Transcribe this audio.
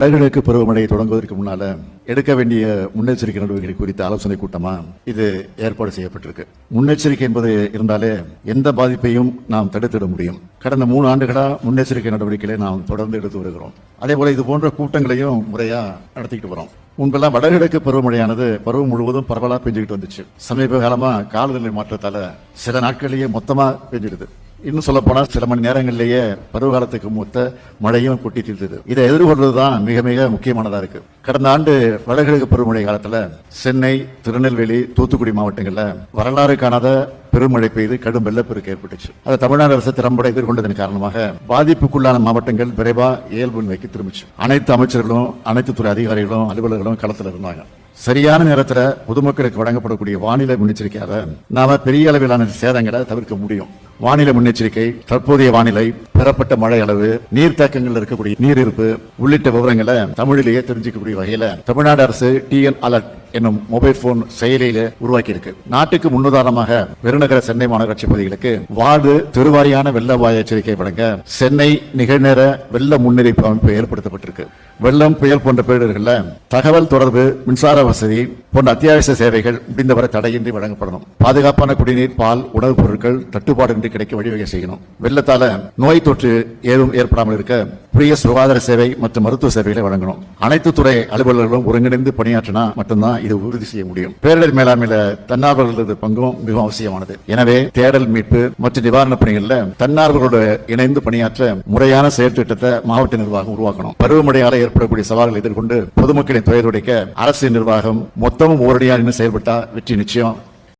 வடகிழக்கு பருவமழை தொடங்குவதற்கு முன்னால எடுக்க வேண்டிய முன்னெச்சரிக்கை நடவடிக்கைகள் குறித்த ஆலோசனை கூட்டமா இது ஏற்பாடு செய்யப்பட்டிருக்கு. முன்னெச்சரிக்கை என்பது இருந்தாலே எந்த பாதிப்பையும் நாம் தடுத்திட முடியும். கடந்த மூணு ஆண்டுகளா முன்னெச்சரிக்கை நடவடிக்கைகளை நாம் தொடர்ந்து எடுத்து வருகிறோம். அதே போல இது போன்ற கூட்டங்களையும் முறையா நடத்திக்கிட்டு வரோம். முன்பெல்லாம் வடகிழக்கு பருவமழையானது பருவம் முழுவதும் பரவலாக பெஞ்சுக்கிட்டு வந்துச்சு. சமீப காலமா காலநிலை மாற்றத்தால சில நாட்களிலேயே மொத்தமா பெஞ்சிடுது. இன்னும் சொல்ல சில மணி நேரங்களிலேயே பருவகாலத்துக்கு மூத்த மழையும் கொட்டி தீர்த்தது. இதை எதிர்கொள்வது தான் மிக மிக முக்கியமானதா இருக்கு. கடந்த ஆண்டு வடகிழக்கு பருவமழை காலத்துல சென்னை திருநெல்வேலி தூத்துக்குடி மாவட்டங்கள்ல வரலாறு காணாத பெருமழை பெய்து கடும் வெள்ளப்பெருக்கு ஏற்பட்டுச்சு. அதை தமிழ்நாடு அரசு திறம்பட எதிர்கொண்டதன் காரணமாக பாதிப்புக்குள்ளான மாவட்டங்கள் விரைவா இயல்பு நிலைக்கு திரும்பிச்சு. அனைத்து அமைச்சர்களும் அனைத்து துறை அதிகாரிகளும் அலுவலர்களும் களத்தில் இருந்தாங்க. சரியான நேரத்தில் பொதுமக்களுக்கு வழங்கப்படக்கூடிய வானிலை முன்னெச்சரிக்கையாக நாம பெரிய அளவிலான சேதங்களை தவிர்க்க முடியும். வானிலை முன்னெச்சரிக்கை தற்போதைய வானிலை பெறப்பட்ட மழை அளவு நீர்த்தேக்கங்கள் இருக்கக்கூடிய நீர் இருப்பு உள்ளிட்ட விவரங்களை தமிழிலேயே தெரிஞ்சுக்கக்கூடிய வகையில தமிழ்நாடு அரசு டிஎன் அலர்ட் என்னும் மொபைல் போன் செயலியில உருவாக்கி இருக்கு நாட்டுக்கு முன்னுதாரணமாக பெருநகர சென்னை மாநகராட்சி பகுதிகளுக்கு வார்டு திருவாரியான வெள்ள அபாய எச்சரிக்கை வழங்க சென்னை நிகழ்நேர வெள்ள முன்னறிவிப்பு அமைப்பு ஏற்படுத்தப்பட்டிருக்கு. வெள்ளம் புயல் போன்ற பேரிடர்கள்ல தகவல் தொடர்பு மின்சார வசதி போன்ற அத்தியாவசிய சேவைகள் முடிந்தவரை தடையின்றி வழங்கப்படணும். பாதுகாப்பான குடிநீர் பால் உணவுப் பொருட்கள் தட்டுப்பாடின்றி கிடைக்க வழிவகை செய்யணும். வெள்ளத்தால நோய் தொற்று ஏதும் ஏற்படாமல் இருக்க புதிய சுகாதார சேவை மற்றும் மருத்துவ சேவைகளை வழங்கணும். அனைத்து துறை அலுவலர்களும் ஒருங்கிணைந்து பணியாற்றினா மட்டும்தான் இது உறுதி செய்ய முடியும். பேரிடர் மேலாண்மையில தன்னார்வலர்களது பங்கும் மிகவும் அவசியமானது. எனவே தேடல் மீட்பு மற்றும் நிவாரணப் பணிகளில் தன்னார்வலோடு இணைந்து பணியாற்ற முறையான செயற்திட்டத்தை மாவட்ட நிர்வாகம் உருவாக்கணும். பருவமடையால் ஏற்படக்கூடிய சவால்களை எதிர்கொண்டு பொதுமக்களின் துயர் துடைக்க அரசு நிர்வாகம் மொத்த மொத்தமும் ஓரடியாக நின்று செயல்பட்டா வெற்றி நிச்சயம்.